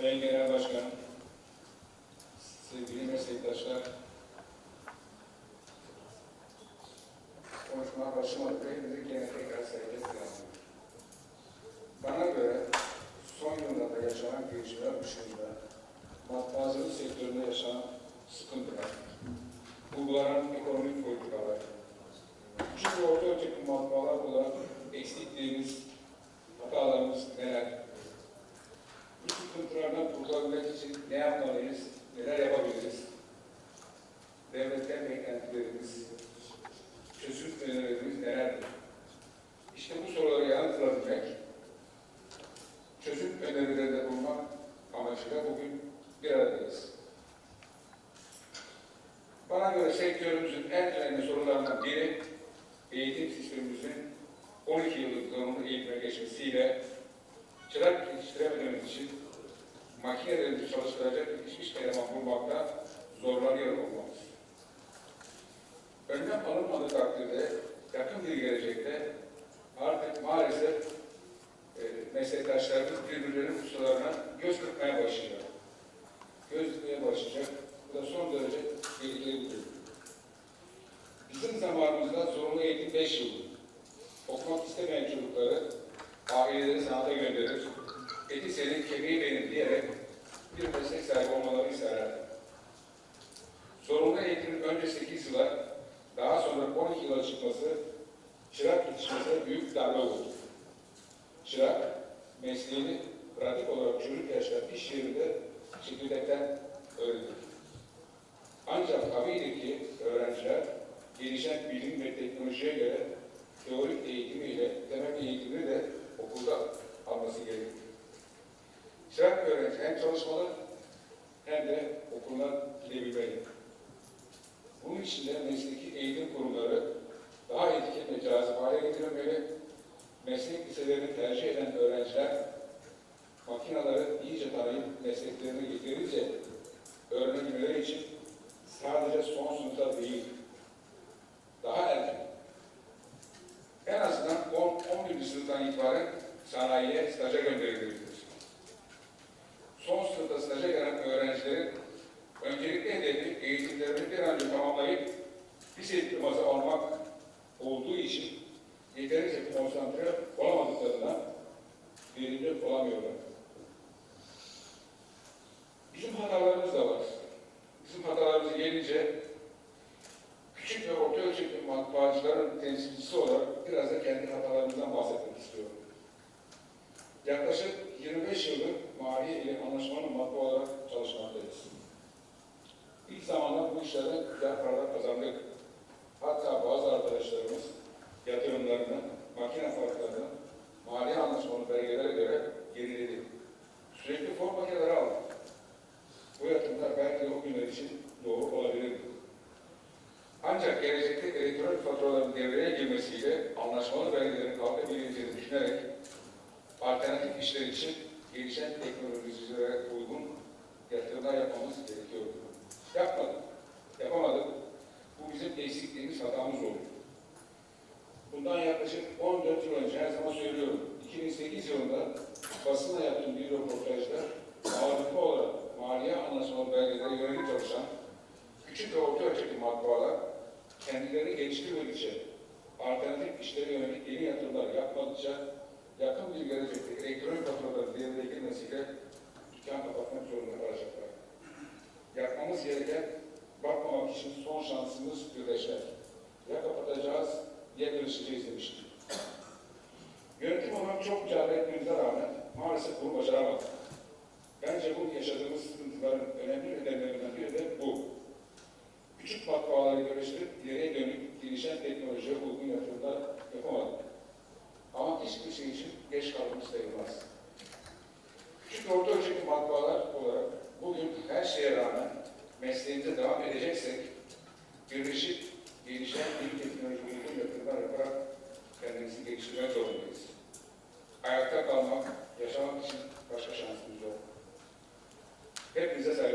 Sayın Genel Başkan, sevgili meslektaşlar, konuşmaya başlamadık ve gene tekrar sevgiyle selamlıyorum. Bana göre son yıllarda yaşanan gelişmeler dışında matbaacılık sektöründe yaşanan sıkıntılar, uygulanan ekonomik politikalar, küçük ve orta ölçekli matbaalar olarak eksikliğimiz, amacıyla bugün bir aradayız. Bana göre sektörümüzün en önemli sorunlarından biri, eğitim sistemimizin 12 yıllık zorunlu eğitime geçmesiyle çırak yetiştiremediğimiz için makinelerimizi çalıştıracak yetişmiş eleman bulmakta zorlanıyor olmamız. Önlem alınmadığı takdirde yakın bir gelecekte artık maalesef e, meslektaşlarımız birbirlerinin ustalarına göz kırpmaya başlayacak. Göz dikmeye başlayacak. Bu da son derece tehlikeli bir durum. Bizim zamanımızda zorunlu eğitim 5 yıldı. Okumak istemeyen çocukları aileleri sanata gönderir, eti senin, kemiği benim diyerek bir meslek sahibi olmalarını isterlerdi. Zorunlu eğitimin önce 8 yıla, daha sonra 12 yıla çıkması, çırak yetişmesine büyük darbe oldu. Mesleğini pratik olarak çocuk yaşta iş yerinde çekirdekten öğrenir. Ancak tabii ki öğrenciler gelişen bilim ve teknolojiye göre teorik eğitimiyle temel eğitimini de okulda alması gerekiyor. Çırak öğrenci hem çalışmalı hem de okuldan gidebilmeli. Bunun için de mesleki eğitim kurumları daha etkin ve cazip hale getirilmeli. Meslek liselerini tercih eden öğrenciler makinaları iyice tanıyıp mesleklerini yeterince öğrenebilmeleri için sadece son sınıfta değil, daha erken en azından 10-11. sınıftan itibaren sanayiye staja gönderilebilir. Son sınıfta staja gelen öğrencilerin öncelikli hedefi eğitimlerini bir an önce tamamlayıp lise diploması Yaklaşık 25 yıldır maliye ile anlaşmanın matbaa olarak çalışmaktayız. İlk zamanlar bu işlerden güzel paralar kazandık. Hatta bazı arkadaşlarımız yatırımlarını, makine farklarını maliye anlaşmanın belgelere göre geriledi. Sürekli form makineleri aldık. Bu yatırımlar belki de o günler için doğru olabilirdi. Ancak gelecekte elektronik faturaların devreye girmesiyle anlaşmalı belgelerin kalkabileceğini düşünerek alternatif işler için gelişen teknolojilere uygun yatırımlar yapmamız gerekiyordu. Yapmadık, yapamadık. Bu bizim eksikliğimiz, hatamız oldu. Bundan yaklaşık 14 yıl önce her zaman söylüyorum, 2008 yılında basına yaptığım bir röportajda ağırlıklı olarak maliye anlaşmalı belgelere yönelik çalışan küçük ve orta ölçekli matbaalar kendilerini geliştirmedikçe, alternatif işlere yönelik yeni yatırımlar yapmadıkça yakın bir gelecekte elektronik faturaların devreye girmesiyle dükkan kapatmak zorunda kalacaklar. Yapmamız gereken bakmamak için son şansımız birleşmek. Ya kapatacağız ya görüşeceğiz demiştim. Yönetim olarak çok mücadele etmemize rağmen maalesef bunu başaramadık. Bence bu yaşadığımız sıkıntıların önemli nedenlerinden biri de bu. Küçük matbaaları görüştürüp ileriye dönük gelişen teknolojiye uygun yatırımlar yapamadık. Ama hiçbir şey için geç kalmış sayılmaz. Küçük orta ölçekli matbaalar olarak bugün her şeye rağmen mesleğimize devam edeceksek birleşip gelişen bilim teknoloji uygun yatırımlar yaparak kendimizi geliştirmek zorundayız. Ayakta kalmak, yaşamak için başka şansımız yok. Hepinize saygılar.